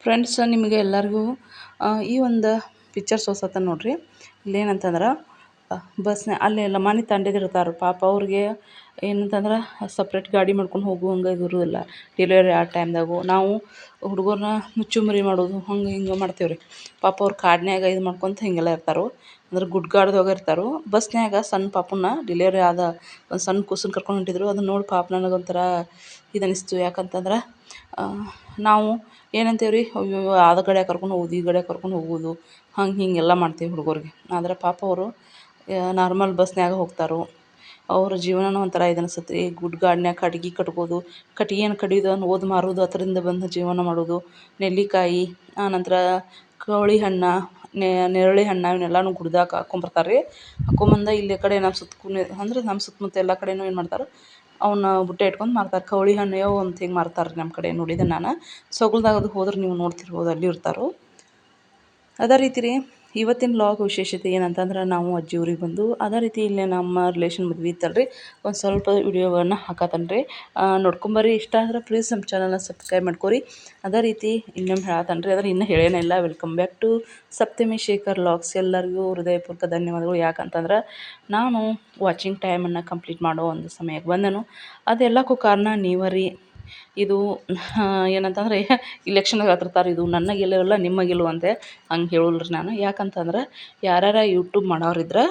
Friends ನಿಮಗೆ ಎಲ್ಲರಿಗೂ ಈ ಒಂದು ಪಿಚ್ಚರ್ ತೋರ್ಸತ್ತೆ ನೋಡ್ರಿ. ಇಲ್ಲೇನಂತಂದ್ರೆ ಬಸ್ನ ಅಲ್ಲೆಲ್ಲ ಮನೆ ತಂಡಿದಿರ್ತಾರೆ ಪಾಪ ಅವ್ರಿಗೆ ಏನಂತಂದ್ರೆ ಸಪ್ರೇಟ್ ಗಾಡಿ ಮಾಡ್ಕೊಂಡು ಹೋಗುವಂಗೆ ಇರೋದಿಲ್ಲ. ಡೆಲಿವರಿ ಆ ಟೈಮ್ದಾಗು ನಾವು ಹುಡುಗರನ್ನ ಮುಚ್ಚುಮರಿ ಮಾಡೋದು ಹಂಗೆ ಹಿಂಗೆ ಮಾಡ್ತೀವಿ ರೀ ಪಾಪ ಅವ್ರು ಕಾಡಿನ್ಯಾಗ ಇದು ಮಾಡ್ಕೊತ ಹೀಗೆಲ್ಲ ಇರ್ತಾರೆ. ಅಂದ್ರೆ ಗುಡ್ಗಾಡ್ದಾಗ ಇರ್ತಾರೆ. ಬಸ್ನ್ಯಾಗ ಸಣ್ಣ ಪಾಪನ್ನ ಡೆಲಿವರಿ ಆದ ಒಂದು ಸಣ್ಣ ಕೂಸನ್ನು ಕರ್ಕೊಂಡು ಹೊಂಟಿದ್ರು. ಅದನ್ನ ನೋಡಿ ಪಾಪ ನನಗೊಂಥರ ಇದು ಅನಿಸ್ತು ಯಾಕಂತಂದ್ರೆ ನಾವು ಏನಂತೀವಿ ರೀ ಅಯ್ಯೋ, ಆದ ಕಡೆ ಕರ್ಕೊಂಡು ಹೋಗೋದು, ಈ ಕಡೆ ಕರ್ಕೊಂಡು ಹೋಗೋದು, ಹಂಗೆ ಹಿಂಗೆಲ್ಲ ಮಾಡ್ತೀವಿ ಹುಡುಗರಿಗೆ. ಆದ್ರೆ ಪಾಪ ಅವರು ನಾರ್ಮಲ್ ಬಸ್ನ್ಯಾಗ ಹೋಗ್ತಾರೆ. ಅವ್ರ ಜೀವನನೂ ಒಂಥರ ಇದು ಅನಿಸುತ್ತೆ ಈ ಗುಡ್ಗಾಡ್ನ್ಯಾಗ ಕಟ್ಗೆ ಕಟ್ಬೋದು. ಕಟ್ಗೆನ ಕಡಿಯೋದು ಒದ್ದು ಮಾರೋದು, ಅದರಿಂದ ಬಂದ ಜೀವನ ಮಾಡೋದು. ನೆಲ್ಲಿಕಾಯಿ ಆನಂತರ ಕವಳಿ ಹಣ್ಣ ನೇರಳೆ ಹಣ್ಣು ಇವನ್ನೆಲ್ಲನೂ ಗುಡ್ದಾಗ ಹಾಕೊಂಬರ್ತಾರೆ. ರೀ ಹಾಕ್ಕೊಂಬಂದು ಇಲ್ಲಿ ಕಡೆ ನಮ್ಮ ಸುತ್ತ ಅಂದ್ರೆ ನಮ್ಮ ಸುತ್ತಮುತ್ತ ಎಲ್ಲ ಕಡೆನೂ ಏನು ಮಾಡ್ತಾರೆ ಅವನ್ನ ಬುಟ್ಟಿ ಇಟ್ಕೊಂಡು ಮಾರ್ತಾರೆ. ಕವಳಿ ಹಣ್ಣು ಯಾವ ಅಂತ ಹಿಂಗೆ ಮಾರ್ತಾರೆ ರೀ ನಮ್ಮ ಕಡೆ ನೋಡಿದ್ದೆ ನಾನು. ಸೊಗಲ್ದಾಗ ಅದು ಹೋದ್ರೆ ನೀವು ನೋಡ್ತಿರ್ಬೋದು, ಅಲ್ಲಿ ಇರ್ತಾರೆ. ಅದೇ ರೀತಿ ರೀ. ಇವತ್ತಿನ ಲಾಗ್ ವಿಶೇಷತೆ ಏನಂತಂದ್ರೆ ನಾವು ಅಜ್ಜಿ ಊರಿಗೆ ಬಂದು, ಅದೇ ರೀತಿ ಇಲ್ಲೇ ನಮ್ಮ ರಿಲೇಷನ್ ಮದುವೆ ಇತ್ತಲ್ರಿ. ಒಂದು ಸ್ವಲ್ಪ ವಿಡಿಯೋವನ್ನು ರೀ ನೋಡ್ಕೊಂಬರ್ರಿ. ಇಷ್ಟ ಆದ್ರೆ ಪ್ಲೀಸ್ ನಮ್ಮ ಚಾನಲ್ನ ಸಬ್ಸ್ಕ್ರೈಬ್ ಮಾಡ್ಕೊರಿ. ಅದೇ ರೀತಿ ಇನ್ನೊಮ್ಮೆ ಹೇಳತ್ತನ್ರಿ ಅದ್ರ ಇನ್ನೂ ಹೇಳೇನೇ ಇಲ್ಲ. Welcome back to Saptami Shekhar logs ಎಲ್ಲರಿಗೂ ಹೃದಯಪೂರ್ವಕ ಧನ್ಯವಾದಗಳು. ಯಾಕಂತಂದ್ರೆ ನಾನು ವಾಚಿಂಗ್ ಟೈಮನ್ನು ಕಂಪ್ಲೀಟ್ ಮಾಡೋ ಒಂದು ಸಮಯಕ್ಕೆ ಬಂದನು. ಅದೆಲ್ಲಕ್ಕೂ ಕಾರಣ ನೀವರಿ. ಇದು ಏನಂತಂದರೆ ಇಲೆಕ್ಷನ್ಗೆ ಹತ್ತಿರ್ತಾರೆ ಇದು ನನ್ನ ಗೆಲುವಲ್ಲ ನಿಮ್ಮ ಗೆಲುವು ಹಂಗೆ ಹೇಳುಲ್ರಿ ನಾನು. ಯಾಕಂತಂದ್ರೆ, ಯಾರ್ಯಾರ ಯೂಟ್ಯೂಬ್ ಮಾಡೋರಿದ್ರೆ,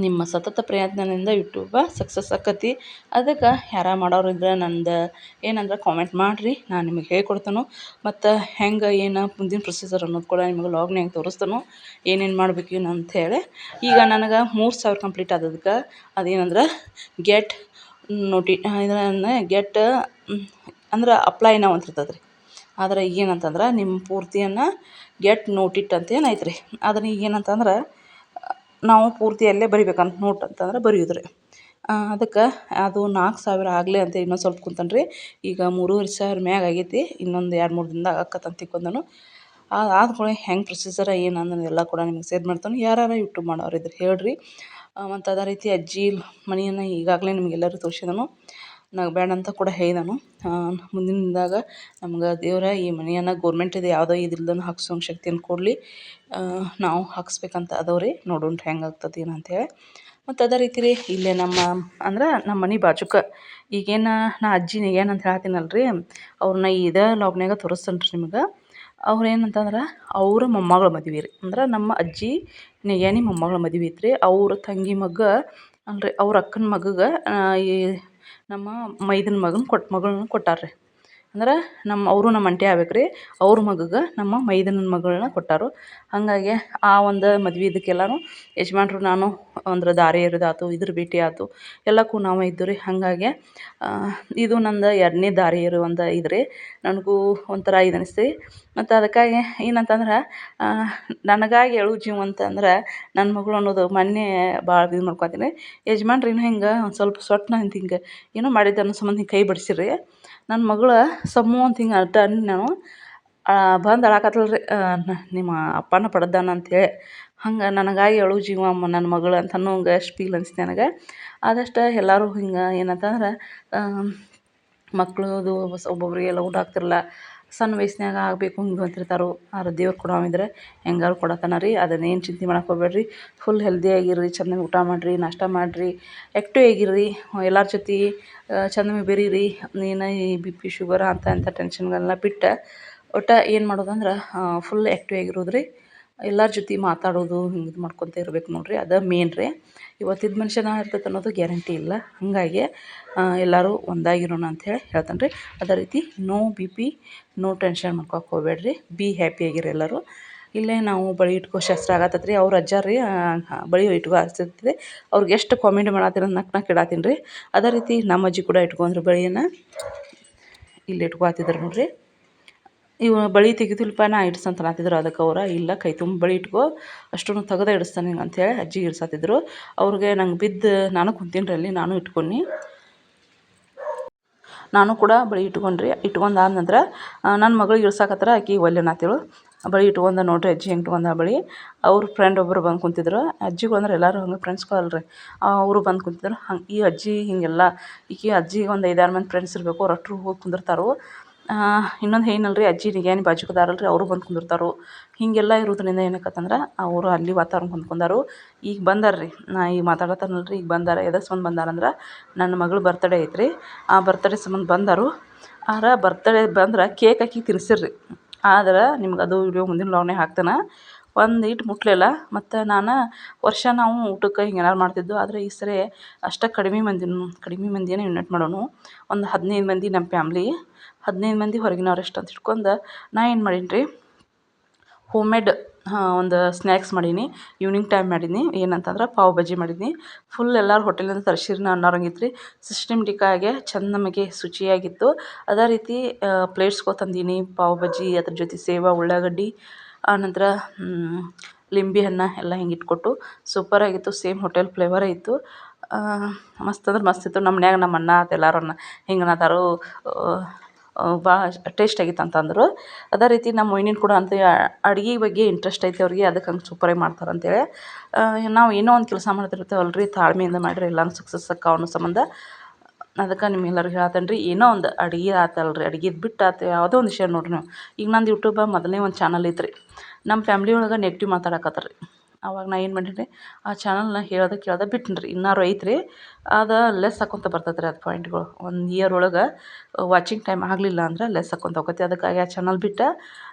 ನಿಮ್ಮ ಸತತ ಪ್ರಯತ್ನದಿಂದ ಯೂಟ್ಯೂಬ ಸಕ್ಸಸ್ ಆಕತಿ. ಅದಕ್ಕೆ ಯಾರ ಮಾಡೋರಿದ್ರೆ ನಂದು ಏನಂದ್ರೆ ಕಾಮೆಂಟ್ ಮಾಡಿರಿ. ನಾನು ನಿಮಗೆ ಹೇಳ್ಕೊಡ್ತೇನೆ. ಮತ್ತು ಹೆಂಗೆ ಏನು ಮುಂದಿನ ಪ್ರೊಸೀಜರ್ ಅನ್ನೋದು ಕೂಡ ನಿಮಗೆ ಲಾಗ್ನ್ಯಾಗ ತೋರಿಸ್ತೇನೆ. ಏನೇನು ಮಾಡಬೇಕು ಏನು ಅಂಥೇಳಿ ಈಗ ನನಗೆ ಮೂರು ಸಾವಿರ ಕಂಪ್ಲೀಟ್ ಆದದಕ್ಕೆ ಅದೇನಂದ್ರೆ ಗೆಟ್ ನೋಟಿ ಇದನ್ನು ಗೆಟ್ ಅಂದ್ರೆ ಅಪ್ಲೈ ನಾವು ಅಂತ ಇರ್ತದೆ ರೀ ಆದ್ರೆ ಏನಂತಂದ್ರೆ ನಿಮ್ಮ ಪೂರ್ತಿಯನ್ನು ಗೆಟ್ ನೋಟಿಟ್ ಅಂತ ಏನು ಐತ್ರಿ ಅದನ್ನ ಈಗ ಏನಂತಂದ್ರೆ ನಾವು ಪೂರ್ತಿ ಅಲ್ಲೇ ಬರಿಬೇಕಂತ ನೋಟ್ ಅಂತಂದ್ರೆ ಬರೆಯೋದು ರೀ ಅದಕ್ಕೆ ಅದು ನಾಲ್ಕು ಸಾವಿರ ಆಗಲಿ ಅಂತ ಇನ್ನೊಂದು ಸ್ವಲ್ಪ ಕುಂತಾನೆ ರೀ ಈಗ ಮೂರುವರೆ ಸಾವಿರ ಮ್ಯಾಗ ಆಗೈತಿ, ಇನ್ನೊಂದು ಎರಡು ಮೂರು ದಿನದಾಗ ಅಂತ ತಿಕ್ಕೊಂಡನು ಆದ ಕೂಡಲೇ ಹೆಂಗೆ ಪ್ರೊಸೀಜರ ಏನು ಅನ್ನೋದೆಲ್ಲ ಕೂಡ ನಿಮ್ಗೆ ಶೇರ್ ಮಾಡ್ತಾನೆ. ಯಾರು ಯೂಟ್ಯೂಬ್ ಮಾಡೋರು ಇದ್ರೆ ಹೇಳ್ರಿ. ಮತ್ತು ಅದೇ ರೀತಿ ಅಜ್ಜಿ ಮನೆಯನ್ನು ಈಗಾಗಲೇ ನಿಮಗೆಲ್ಲರೂ ತೋರಿಸಿದನು. ನಾವು ಬೇಡ ಅಂತ ಕೂಡ ಹೇಳಿದನು. ಮುಂದಿನ ದಿನದಾಗ ನಮ್ಗೆ ದೇವರ ಈ ಮನೆಯನ್ನು ಗೋರ್ಮೆಂಟಿದು ಯಾವುದೋ ಇದಿಲ್ಲದನ್ನು ಹಾಕ್ಸೋಂಗೆ ಶಕ್ತಿಯನ್ನು ಕೊಡಲಿ. ನಾವು ಹಾಕ್ಸ್ಬೇಕಂತ ಅದಾವೆ ರೀ ನೋಡೋಣ ಹೆಂಗೆ ಆಗ್ತದೆ ಏನು ಅಂತೇಳಿ ಮತ್ತು ಅದೇ ರೀತಿ ರೀ ಇಲ್ಲೇ ನಮ್ಮ, ಅಂದ್ರೆ ನಮ್ಮ ಮನೆ ಬಾಜುಕ. ಈಗೇನು ನಾ ಅಜ್ಜಿನ ಏನಂತ ಹೇಳ್ತೀನಲ್ಲ ರೀ ಅವ್ರನ್ನ ಇದೇ ಲಾಗ್ನ್ಯಾಗ ತೋರಿಸ್ತೇನೆ ರೀ ನಿಮ್ಗೆ. ಅವ್ರು ಏನಂತಂದ್ರೆ ಅವ್ರ ಮೊಮ್ಮಗಳ ಮದ್ವೆ ರೀ. ಅಂದ್ರೆ ನಮ್ಮ ಅಜ್ಜಿ, ನೆಗೆನಿ ಮೊಮ್ಮಗಳ ಮದುವೆ ಇತ್ತು ರೀ ಅವ್ರ ತಂಗಿ ಮಗ ಅಂದರೆ ಅವ್ರ ಅಕ್ಕನ ಮಗಗೆ ಈ ನಮ್ಮ ಮೈದನ ಮಗನ ಕೊಟ್ಟು ಮಗಳನ್ನ ಕೊಟ್ಟಾರೆ ರೀ. ಅಂದ್ರೆ ನಮ್ಮ ಅವರು ನಮ್ಮ ಅಂಟಿ ಆಗ್ಬೇಕು ರೀ. ಅವ್ರ ಮಗಗೆ ನಮ್ಮ ಮೈದನ ಮಗಳನ್ನ ಕೊಟ್ಟಾರು. ಹಾಗಾಗಿ ಆ ಒಂದು ಮದ್ವೆ ಇದಕ್ಕೆಲ್ಲನೂ ಯಜಮಾನ್ರು ನಾನು, ಅಂದ್ರೆ ದಾರಿ ಎರೆದಾತು, ಇದ್ರ ಭೇಟಿ ಆಯ್ತು ಎಲ್ಲಕ್ಕೂ ನಾವೇ ಇದ್ದು ರೀ. ಹಾಗಾಗಿ ಇದು ನಂದು ಎರಡನೇ ದಾರಿ ಒಂದು ಇದು ರೀ ನನಗೂ ಒಂಥರ ಇದು ಅನಿಸ್ತು ಮತ್ತು ಅದಕ್ಕಾಗಿ ಏನಂತಂದ್ರೆ ನನಗಾಗಿ ಎಳು ಜೀವ ಅಂತಂದ್ರೆ ನನ್ನ ಮಗಳು ಅನ್ನೋದು ಮೊನ್ನೆ ಭಾಳ ಇದು ಮಾಡ್ಕೊತೀನಿ. ಯಜಮಾನ್ರು ಹಿಂಗೆ ಒಂದು ಸ್ವಲ್ಪ ಸೊಟ್ನ ಅಂತ ಹಿಂಗೆ ಏನೋ ಮಾಡಿದ್ದೆ ಅನ್ನೋ ಸಂಬಂಧ ಹಿಂಗೆ ಕೈ ಬಡಿಸಿರಿ. ನನ್ನ ಮಗಳು ಸಮ್ಮು ಅಂತ ಹಿಂಗೆ ಅಡ್ಡ ನಾನು. ಬಂದು ಅಳಕತ್ತಲ್ ರೀ ನಿಮ್ಮ ಅಪ್ಪನ ಪಡೆದಾನ ಅಂತೇಳಿ ಹಂಗೆ ನನಗಾಗಿ ಎಳು ಜೀವ ಅಮ್ಮ ನನ್ನ ಮಗಳು ಅಂತ ಅನ್ನೋಂಗೆ ಅಷ್ಟು ಫೀಲ್ ಅನಿಸ್ತು ನನಗೆ. ಆದಷ್ಟು ಎಲ್ಲರೂ ಹಿಂಗೆ ಏನಂತಂದ್ರೆ ಮಕ್ಳದು ಒಬ್ಬೊಬ್ಬರಿಗೆ ಲವ್ ಆಗ್ತಿರಲ್ಲ ಸಣ್ಣ ವಯಸ್ಸಿನಾಗ ಆಗಬೇಕು, ಹಿಂಗೆ ಅಂತಿರ್ತಾರೆ ಆದ್ರೆ ದೇವ್ರು ಕೊಡೋವಿದ್ರೆ ಹೆಂಗಾರು ಕೊಡತನ ರೀ. ಅದನ್ನೇನು ಚಿಂತೆ ಮಾಡಕ್ಕೆ ಹೋಗಬೇಡ್ರಿ. ಫುಲ್ ಹೆಲ್ದಿಯಾಗಿರ್ರಿ ಚೆನ್ನಾಗಿ ಊಟ ಮಾಡಿರಿ, ನಾಷ್ಟ ಮಾಡಿರಿ ಆ್ಯಕ್ಟಿವ್ ಆಗಿರ್ರಿ. ಎಲ್ಲರ ಜೊತೆ ಚಂದಮಿ ಬೆರೀರಿ. ನೀನು ಈ ಬಿ ಪಿ ಶುಗರ್ ಅಂತ ಅಂಥ ಟೆನ್ಷನ್ಗಳನ್ನ ಬಿಟ್ಟು ಒಟ್ಟು ಏನು ಮಾಡೋದಂದ್ರೆ ಫುಲ್ ಆ್ಯಕ್ಟಿವ್ ಆಗಿರೋದ್ರಿ. ಎಲ್ಲರ ಜೊತೆ ಮಾತಾಡೋದು ಹಿಂಗೆ ಇದು ಮಾಡ್ಕೊತ ಇರ್ಬೇಕು ನೋಡಿರಿ, ಅದು ಮೇನ್ ರೀ. ಇವತ್ತಿದ್ದ ಮನುಷ್ಯನ ಇರ್ತೈತೆ ಅನ್ನೋದು ಗ್ಯಾರಂಟಿ ಇಲ್ಲ. ಹಾಗಾಗಿ ಎಲ್ಲರೂ ಒಂದಾಗಿರೋಣ ಅಂಥೇಳಿ ಹೇಳ್ತಾನೆ ರೀ ಅದೇ ರೀತಿ no B P no tension ಮಾಡ್ಕೊಕ್ಕೆ ಹೋಗಬೇಡ್ರಿ. ಬಿ ಹ್ಯಾಪಿಯಾಗಿರಿ ಎಲ್ಲರೂ. ಇಲ್ಲೇ ನಾವು ಬಳಿ ಇಟ್ಕೋ ಶಸ್ತ್ರ ಆಗತ್ತೈತೆ ರೀ ಅವ್ರ ಅಜ್ಜ ರೀ ಬಳಿ ಇಟ್ಕೋ ಆಗ್ತಿರ್ತದೆ ಅವ್ರಿಗೆ ಎಷ್ಟು ಕಾಮೆಂಟ್ ಮಾಡತ್ತೀರ ನಕ್ ನಕ್ ಇಡತ್ತೀನಿ ರೀ ಅದೇ ರೀತಿ ನಮ್ಮ ಅಜ್ಜಿ ಕೂಡ ಇಟ್ಕೊಂಡ್ರು ಬಳಿಯನ್ನು. ಇಲ್ಲಿ ಇಟ್ಕೊತಿದ್ರು ನೋಡಿರಿ. ಇವು ಬಳೆ ತೆಗಿತಿಲ್ಲಪ್ಪ ನಾ ಇಡ್ಸಂತ ಅನ್ನತ್ತಿದ್ರು ಅದಕ್ಕೆ ಅವ್ರು, ಇಲ್ಲ ಕೈ ತುಂಬ ಬಳೆ ಇಟ್ಕೋ, ಅಷ್ಟನ್ನು ತೆಗ್ದೇ ಇಡಿಸ್ತಾನೆ ನಿಂಗೆ ಅಂಥೇಳಿ ಅಜ್ಜಿ ಇಡ್ಸತ್ತಿದ್ರು ಅವ್ರಿಗೆ ನಂಗೆ ಬಿದ್ದು, ನಾನು ಕುಂತೀನಿ ಅಲ್ಲಿ, ನಾನು ಇಟ್ಕೊಂಡು ನಾನು ಕೂಡ ಬಳಿ ಇಟ್ಕೊಂಡ್ರಿ. ಇಟ್ಕೊಂಡು ಆದ ನಂತರ ನನ್ನ ಮಗಳಿಗೆ ಇಳ್ಸಕತ್ರ ಆಕಿ ಒಲ್ಲೆ ಬಳಿ ಇಟ್ಕೊಂಡ ನೋಡ್ರಿ, ಅಜ್ಜಿ ಹೆಂಗೆ ಇಟ್ಕೊಂಡ ಬಳಿ. ಅವ್ರ ಫ್ರೆಂಡ್ ಒಬ್ಬರು ಬಂದು ಕುಂತಿದ್ರು. ಅಜ್ಜಿಗಳು ಅಂದ್ರೆ ಎಲ್ಲರೂ ಹಂಗೆ ಫ್ರೆಂಡ್ಸ್ಗಳು ಅಲ್ರಿ. ಅವರು ಬಂದು ಕುಂತಿದ್ರು. ಹಂಗೆ ಈ ಅಜ್ಜಿ ಹೀಗೆಲ್ಲ, ಈಕಿ ಅಜ್ಜಿಗೆ ಒಂದು ಐದಾರು ಮಂದಿ ಫ್ರೆಂಡ್ಸ್ ಇರಬೇಕು, ಅವ್ರು ಅಷ್ಟರು ಹೋಗಿ ಕುಂದಿರ್ತಾರೆ. ಇನ್ನೊಂದು ಏನಲ್ರಿ, ಅಜ್ಜಿ ನಿಗ್ಯಾನಿ ಬಾಜುಕದಾರಲ್ರಿ, ಅವರು ಬಂದು ಕುಂದಿರ್ತಾರೆ. ಹೀಗೆಲ್ಲ ಇರೋದ್ರಿಂದ ಏನಾಕತ್ತಂದ್ರೆ ಅವರು ಅಲ್ಲಿ ವಾತಾವರಣ ಹೊಂದ್ಕೊಂಡಾರು. ಈಗ ಬಂದಾರ್ರಿ, ನಾ ಈಗ ಮಾತಾಡತ್ತೇನಲ್ರಿ, ಈಗ ಬಂದಾರ ಎದಕ್ಕೆ ಸಂಬಂಧ ಬಂದಾರಂದ್ರೆ, ನನ್ನ ಮಗಳು ಬರ್ತಡೇ ಐತ್ರಿ. ಆ ಬರ್ತಡೇ ಸಂಬಂಧ ಬಂದಾರು. ಆರ ಬರ್ತಡೇ ಬಂದ್ರೆ ಕೇಕ್ ಹಾಕಿ ತಿನ್ಸಿರ್ರಿ ಆದ್ರೆ ನಿಮ್ಗೆ ಅದು ವಿಡಿಯೋ ಮುಂದಿನ ಲಾಗ್ನೇ ಹಾಕ್ತೇನೆ. ಒಂದು ಈಟು ಮುಟ್ಟಲಿಲ್ಲ ಮತ್ತು ನಾನು ವರ್ಷ ನಾವು ಊಟಕ್ಕೆ ಹಿಂಗೆ ಏನಾರು ಮಾಡ್ತಿದ್ದು ಆದರೆ ಈ ಸರಿ ಅಷ್ಟು ಕಡಿಮೆ ಮಂದಿ, ಕಡಿಮೆ ಮಂದಿನೇ ಇನ್ವೈಟ್ ಮಾಡೋಣ ಒಂದು ಹದಿನೈದು ಮಂದಿ ನಮ್ಮ ಫ್ಯಾಮ್ಲಿ ಹದಿನೈದು ಮಂದಿ ಹೊರಗಿನವ್ರು ಎಷ್ಟು ಅಂತ ಇಟ್ಕೊಂಡು ನಾ ಏನು ಮಾಡೀನಿ ರೀ ಹೋಮ್ ಮೇಡ್ ಒಂದು ಸ್ನ್ಯಾಕ್ಸ್ ಮಾಡೀನಿ. ಈವ್ನಿಂಗ್ ಟೈಮ್ ಮಾಡೀನಿ. ಏನಂತಂದ್ರೆ ಪಾವ್ ಬಜ್ಜಿ ಮಾಡೀನಿ. ಫುಲ್ ಎಲ್ಲರೂ ಹೋಟೆಲಿಂದ ತರಿಸಿರಿ ನಾ ಅನ್ನೋರಂಗಿತ್ತು ರೀ ಸಿಸ್ಟಮೆಟಿಕ್ಕಾಗೆ ಚೆಂದ ನಮಗೆ ಶುಚಿಯಾಗಿತ್ತು. ಅದೇ ರೀತಿ ಪ್ಲೇಟ್ಸ್ಗೋ ತಂದೀನಿ. ಪಾವ್ ಬಜ್ಜಿ ಅದ್ರ ಜೊತೆ ಸೇವಾ, ಉಳ್ಳಾಗಡ್ಡಿ ಆನಂತರ ಲಿಂಬೆ ಹಣ್ಣು ಎಲ್ಲ ಹಿಂಗೆ ಇಟ್ಕೊಟ್ಟು ಸೂಪರಾಗಿತ್ತು ಸೇಮ್ ಹೋಟೆಲ್ ಫ್ಲೇವರ್ ಇತ್ತು. ಮಸ್ತ್ ಅಂದ್ರೆ ಮಸ್ತ್ ಇತ್ತು. ನಮ್ಮ ಮನ್ಯಾಗ ನಮ್ಮ ಅಣ್ಣ ಆತು ಎಲ್ಲರೂ ಹಿಂಗೆ ಅನ್ನತಾರು ಭಾಳ ಟೇಸ್ಟ್ ಆಗಿತ್ತು ಅಂತಂದರು ಅದೇ ರೀತಿ ನಮ್ಮ ಮೊಯ್ನಿನ ಕೂಡ ಅಂತ ಅಡ್ಗೆ ಬಗ್ಗೆ ಇಂಟ್ರೆಸ್ಟ್ ಐತೆ ಅವ್ರಿಗೆ. ಅದಕ್ಕೆ ಹಂಗೆ ಸೂಪರಾಗಿ ಮಾಡ್ತಾರೆ ಅಂತೇಳಿ. ನಾವು ಏನೋ ಒಂದು ಕೆಲಸ ಮಾಡ್ತಿರ್ತೇವಲ್ಲ ರೀ ತಾಳ್ಮೆಯಿಂದ ಮಾಡಿದ್ರೆ ಎಲ್ಲನೂ ಸಕ್ಸಸ್ ಆಕ್ಕಾವ ಅನ್ನೋ ಸಂಬಂಧ. ಅದಕ್ಕೆ ನಿಮ್ಗೆಲ್ಲರಿಗೂ ಹೇಳ್ತೇನೆ ರೀ, ಏನೋ ಒಂದು ಅಡ್ಗೆ ಆತಲ್ಲ ರೀ ಅಡ್ಗೆದು ಬಿಟ್ಟು ಆತು, ಯಾವುದೋ ಒಂದು ವಿಷಯ ನೋಡಿರಿ ನೀವು. ಈಗ ನಂದು ಯೂಟ್ಯೂಬ ಮೊದಲನೇ ಒಂದು ಚಾನಲ್ ಇತ್ತು ರೀ ನಮ್ಮ ಫ್ಯಾಮ್ಲಿ ಒಳಗೆ ನೆಗೆಟಿವ್ ಮಾತಾಡಕತ್ತಾರ ರೀ. ಅವಾಗ ನಾ ಏನು ಮಾಡೀನಿ ಆ ಚಾನಲ್ನ ಹೇಳ್ದೆ ಕೇಳ್ದೆ ಬಿಟ್ಟೆನಿ ರೀ ಇನ್ನಾರು ಐತೆ ಅದು ಲೆಸ್ ಆಕ್ಕೊಂತ ಬರ್ತೈತೆ ರೀ ಅದು ಪಾಯಿಂಟ್ಗಳು ಒಂದು ಇಯರ್ ಒಳಗೆ ವಾಚಿಂಗ್ ಟೈಮ್ ಆಗಲಿಲ್ಲ ಅಂದ್ರೆ ಲೆಸ್ ಆಕ್ಕೊಂತ ಹೋಗತ್ತೆ. ಅದಕ್ಕಾಗಿ ಆ ಚಾನಲ್ ಬಿಟ್ಟು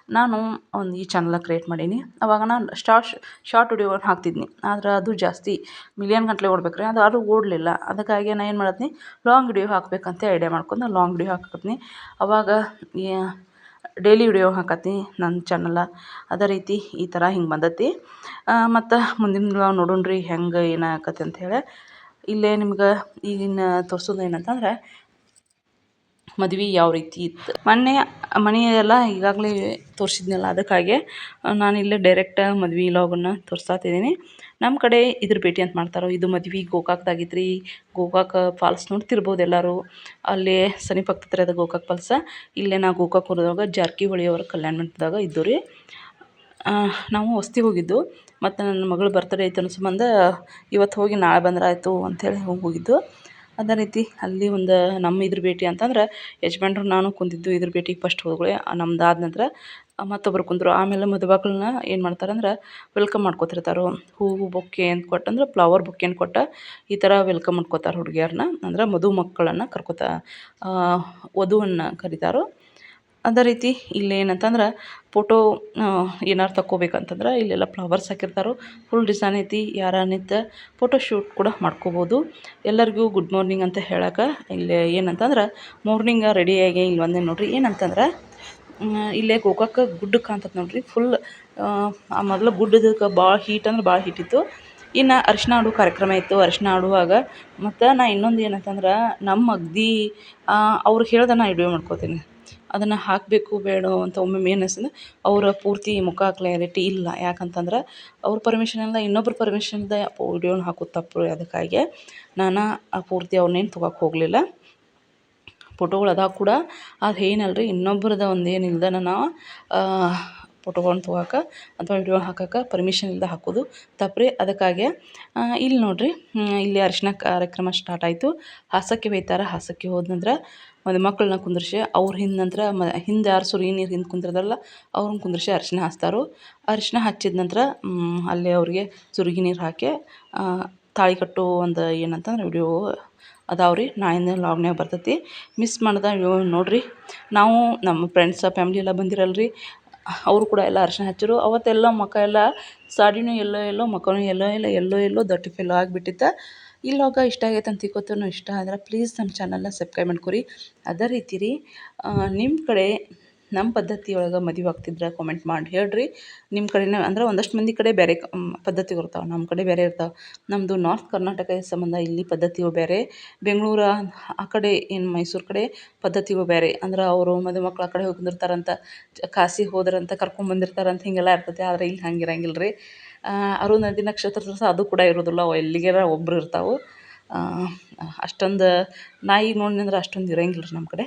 ನಾನು ಒಂದು ಈ ಚಾನಲ್ನ ಕ್ರಿಯೇಟ್ ಮಾಡೀನಿ. ಅವಾಗ ನಾನು ಶಾರ್ಟ್ ಶಾರ್ಟ್ ವಿಡಿಯೋಗಳನ್ನ ಹಾಕ್ತಿದ್ನಿ. ಆದ್ರೆ ಅದು ಜಾಸ್ತಿ ಮಿಲಿಯನ್ ಗಟ್ಟಲೆ ಓಡ್ಬೇಕು ರೀ ಅದು ಅದು ಓಡಲಿಲ್ಲ. ಅದಕ್ಕಾಗಿ ನಾನು ಏನು ಮಾಡತ್ನಿ? ಲಾಂಗ್ ವಿಡಿಯೋ ಹಾಕಬೇಕಂತ ಐಡಿಯಾ ಮಾಡ್ಕೊಂಡು ಲಾಂಗ್ ವಿಡಿಯೋ ಹಾಕತ್ನಿ. ಅವಾಗ ಡೈಲಿ ವಿಡಿಯೋ ಹಾಕತ್ತೀನಿ ನನ್ನ ಚಾನಲ ಅದೇ ರೀತಿ ಈ ಥರ ಹಿಂಗೆ ಬಂದೈತಿ. ಮತ್ತು ಮುಂದಿನ ನೋಡೋಣ ರೀ ಹೆಂಗೆ ಏನಾಗತ್ತೆ ಅಂತ ಅಂಥೇಳಿ ಇಲ್ಲೇ ನಿಮ್ಗೆ ಈಗಿನ ತೋರ್ಸೋದು ಏನಂತಂದ್ರೆ ಮದ್ವೆ ಯಾವ ರೀತಿ ಇತ್ತು? ಮೊನ್ನೆ, ಮನೆಯೆಲ್ಲ ಈಗಾಗಲೇ ತೋರಿಸಿದ್ನಲ್ಲ, ಅದಕ್ಕಾಗಿ ನಾನು ಇಲ್ಲೇ ಡೈರೆಕ್ಟ್ ಮದ್ವೆ ಲಾಗನ್ನು ತೋರ್ಸಾತಿದ್ದೀನಿ. ನಮ್ಮ ಕಡೆ ಇದ್ರ ಭೇಟಿ ಅಂತ ಮಾಡ್ತಾರೋ, ಇದು ಮದ್ವೆ ಗೋಕಾಕ್ದಾಗಿತ್ತು ರೀ ಗೋಕಾಕ್ ಫಾಲ್ಸ್ ನೋಡ್ತಿರ್ಬೋದು ಎಲ್ಲರೂ. ಅಲ್ಲೇ ಸಮೀಪ ಆಗ್ತೈತೆ ರೀ ಅದು ಗೋಕಾಕ್ ಫಾಲ್ಸ ಇಲ್ಲೇ ನಾ ಗೋಕಾಕ್ ಹೋದಾಗ ಜಾರಕಿಹೊಳಿ ಅವ್ರ ಕಲ್ಯಾಣ ಮಂಟಪದಾಗ ಇದ್ದು ರೀ. ನಾವು ಹೊಸ್ತಿಗೆ ಹೋಗಿದ್ದು. ಮತ್ತು ನನ್ನ ಮಗಳು ಬರ್ತಡೇ ಐತೆ ಅನ್ನೋ ಸಂಬಂಧ ಇವತ್ತು ಹೋಗಿ ನಾಳೆ ಬಂದ್ರೆ ಆಯಿತು ಅಂಥೇಳಿ ಹೋಗಿದ್ದು. ಅದೇ ರೀತಿ ಅಲ್ಲಿ ಒಂದು ನಮ್ಮ ಇದ್ರ ಭೇಟಿ ಅಂತಂದ್ರೆ ಯಜಮಾನ್ರು ನಾನು ಕುಂತಿದ್ದು ಇದ್ರ ಭೇಟಿಗೆ ಫಸ್ಟ್ ಹೋದ್ಕೂಡ್ಲೆ ನಮ್ದು ಆದ ನಂತರ ಮತ್ತೊಬ್ಬರು ಕುಂತರು ಆಮೇಲೆ ಮದುಮಕ್ಕಳನ್ನ ಏನು ಮಾಡ್ತಾರಂದ್ರೆ ವೆಲ್ಕಮ್ ಮಾಡ್ಕೊತಿರ್ತಾರೆ. ಹೂವು, ಬೊಕ್ಕೆ ಅಂತ ಕೊಟ್ಟು ಅಂದ್ರೆ ಫ್ಲವರ್ ಅಂತ ಕೊಟ್ಟು ಈ ಥರ ವೆಲ್ಕಮ್ ಮಾಡ್ಕೋತಾರೆ ಹುಡುಗಿಯರನ್ನ ಅಂದ್ರೆ ಮದುಮಕ್ಕಳನ್ನು ಕರ್ಕೋತಾ ವಧುವನ್ನು ಕರಿತಾರೆ. ಅದೇ ರೀತಿ ಇಲ್ಲಿ ಏನಂತಂದ್ರೆ ಫೋಟೋ ಏನಾರು ತಕ್ಕೋಬೇಕಂತಂದ್ರೆ ಇಲ್ಲೆಲ್ಲ ಫ್ಲವರ್ಸ್ ಹಾಕಿರ್ತಾರೆ ಫುಲ್ ಡಿಸೈನ್ ಐತಿ ಯಾರ ನಿಂತು ಫೋಟೋ ಶೂಟ್ ಕೂಡ ಮಾಡ್ಕೋಬೋದು. ಎಲ್ಲರಿಗೂ ಗುಡ್ ಮಾರ್ನಿಂಗ್ ಅಂತ ಹೇಳಕ್ಕೆ ಇಲ್ಲಿ ಏನಂತಂದ್ರೆ ಮಾರ್ನಿಂಗ ರೆಡಿಯಾಗಿ ಇಲ್ಲಿ ಬಂದೆ ನೋಡಿರಿ. ಏನಂತಂದ್ರೆ ಇಲ್ಲೇ ಗೋಕಾಕ ಗುಡ್ಡ ಕಾಣ್ತದೆ ನೋಡಿರಿ. ಫುಲ್ ಆ ಮೊದಲು ಗುಡ್ಡದಕ್ಕೆ ಭಾಳ ಹೀಟ್ ಅಂದ್ರೆ ಭಾಳ ಹೀಟ್ ಇತ್ತು. ಇನ್ನು ಅರಿಶಿನ ಆಡೋ ಕಾರ್ಯಕ್ರಮ ಇತ್ತು. ಅರ್ಶಿನ ಆಡುವಾಗ ಮತ್ತು ನಾ ಇನ್ನೊಂದು ಏನಂತಂದ್ರೆ ನಮ್ಮ ಅಗ್ದಿ ಅವ್ರು ಹೇಳ್ದೆ ನಾ ವಿಡಿಯೋ ಮಾಡ್ಕೋತೀನಿ. ಅದನ್ನು ಹಾಕಬೇಕು ಬೇಡೋ ಅಂತ ಒಮ್ಮೊಮ್ಮೆ ಏನು ಅವರ ಪೂರ್ತಿ ಮುಖ ಕ್ಲಾರಿಟಿ ಇಲ್ಲ. ಯಾಕಂತಂದ್ರೆ ಅವ್ರ ಪರ್ಮಿಷನ್ ಇಲ್ಲ ಇನ್ನೊಬ್ರ ಪರ್ಮಿಷನ್ ಇಲ್ಲದೆ ವೀಡಿಯೋನ ಹಾಕೋದು ತಪ್ಪು ಅದಕ್ಕಾಗಿ. ನಾನು ಆ ಪೂರ್ತಿ ಅವ್ರನ್ನೇನು ತೊಗೊಕ್ಕೆ ಹೋಗಲಿಲ್ಲ. ಫೋಟೋಗಳು ಅದಾವ ಕೂಡ. ಅದು ಏನಲ್ಲ ರೀ ಇನ್ನೊಬ್ರದ್ದು ಒಂದು ಏನು ಇಲ್ದನ ನಾವು ಫೋಟೋಗಳನ್ನ ತೊಗೊಳಕ್ಕೆ ಅಥವಾ ವಿಡಿಯೋ ಹಾಕಕ್ಕೆ ಪರ್ಮಿಷನ್ ಇಲ್ಲದೆ ಹಾಕೋದು ತಪ್ಪು ಅದಕ್ಕಾಗೆ. ಇಲ್ಲಿ ನೋಡಿರಿ ಇಲ್ಲಿ ಅರಿಶಿನ ಕಾರ್ಯಕ್ರಮ ಸ್ಟಾರ್ಟ್ ಆಯಿತು. ಹಾಸಕ್ಕೆ ಬೈತಾರೆ, ಹಾಸಕ್ಕೆ ಹೋದ ನಂತರ ಮದುಮಕ್ಕಳನ್ನ ಕುಂದ್ರಿಸಿ, ಅವ್ರ ಹಿಂದೆ ನಂತರ ಮ, ಹಿಂದೆ ಯಾರು ಸುರುಗಿ ನೀರು ಹಿಂದೆ ಕುಂತಿರ್ತಾರಲ್ಲ ಅವ್ರನ್ನ ಕುಂದ್ರಿಸಿ ಅರಿಶಿನ ಹಚ್ತಾರೆ ಅರಿಶಿನ ಹಚ್ಚಿದ ನಂತರ ಅಲ್ಲೇ ಅವರಿಗೆ ಸುರುಗಿ ನೀರು ಹಾಕಿ ತಾಳಿ ಕಟ್ಟೋ ಒಂದು ಏನಂತಂದ್ರೆ ವಿಡಿಯೋ ಅದಾವೆ ರೀ ನಾಳಿನ ಲಾಗ್ನ್ಯಾಗ ಬರ್ತೈತಿ. ಮಿಸ್ ಮಾಡ್ದೆ ವಿಡಿಯೋ ನೋಡಿರಿ. ನಾವು ನಮ್ಮ ಫ್ರೆಂಡ್ಸ ಫ್ಯಾಮ್ಲಿ ಎಲ್ಲ ಬಂದಿರಲ್ರಿ. ಅವರು ಕೂಡ ಎಲ್ಲ ಅರಿಶಿನ ಹಚ್ಚರು. ಅವತ್ತೆಲ್ಲ ಮಕ್ಕ ಎಲ್ಲ, ಸಾಡಿನೂ ಎಲ್ಲೋ ಎಲ್ಲೋ ಮಖನೂ ಎಲ್ಲೋ ಎಲ್ಲೋ ಎಲ್ಲೋ ಎಲ್ಲೋ ದಟ್ಟಿ ಫೆಲ್ಲೋ ಆಗಿಬಿಟ್ಟಿತ್ತು. ಈ ಲಾಗ ಇಷ್ಟ ಆಗೈತೆ ಅಂತ ಇಷ್ಟ ಆದ್ರೆ ಪ್ಲೀಸ್ ನಮ್ಮ ಚಾನಲ್ನ ಸಬ್ಸ್ಕ್ರೈಬ್ ಮಾಡ್ಕೊರಿ ಅದೇ ರೀತಿ ರೀ ನಿಮ್ಮ ಕಡೆ ನಮ್ಮ ಪದ್ಧತಿ ಒಳಗೆ ಮದುವೆ ಆಗ್ತಿದ್ರೆ ಕಾಮೆಂಟ್ ಮಾಡಿ ಹೇಳ್ರಿ. ನಿಮ್ಮ ಕಡೆನೇ ಅಂದ್ರೆ ಒಂದಷ್ಟು ಮಂದಿ ಕಡೆ ಬೇರೆ ಪದ್ಧತಿಗಳು ಇರ್ತಾವೆ. ನಮ್ಮ ಕಡೆ ಬೇರೆ ಇರ್ತಾವೆ. ನಮ್ಮದು ನಾರ್ತ್ ಕರ್ನಾಟಕ ಸಂಬಂಧ ಇಲ್ಲಿ ಪದ್ಧತಿಗಳು ಬೇರೆ. ಬೆಂಗ್ಳೂರು ಆ ಕಡೆ ಏನು ಮೈಸೂರು ಕಡೆ ಪದ್ಧತಿಗಳು ಬೇರೆ. ಅಂದ್ರೆ ಅವರು ಮದುಮಕ್ಳು ಆ ಕಡೆ ಹೋಗಿ ಬಂದಿರ್ತಾರಂತ ಕಾಸಿಗೆ ಹೋದ್ರಂತ ಕರ್ಕೊಂಡ್ಬಂದಿರ್ತಾರಂತ ಹೀಗೆಲ್ಲ ಇರ್ತೈತೆ. ಆದರೆ ಇಲ್ಲಿ ಹಂಗಿರಂಗಿಲ್ಲ ರೀ ಅರುಂಧತಿ ನಕ್ಷತ್ರ ಸಹ ಅದು ಕೂಡ ಇರೋದಿಲ್ಲ ಅವು ಎಲ್ಲಿಗಾರ ಒಬ್ರು ಇರ್ತಾವೆ ಅಷ್ಟೊಂದು ನಾಯಿ ನೋಡಿ ಅಷ್ಟೊಂದು ಇರಂಗಿಲ್ಲ ರೀ ನಮ್ಮ ಕಡೆ.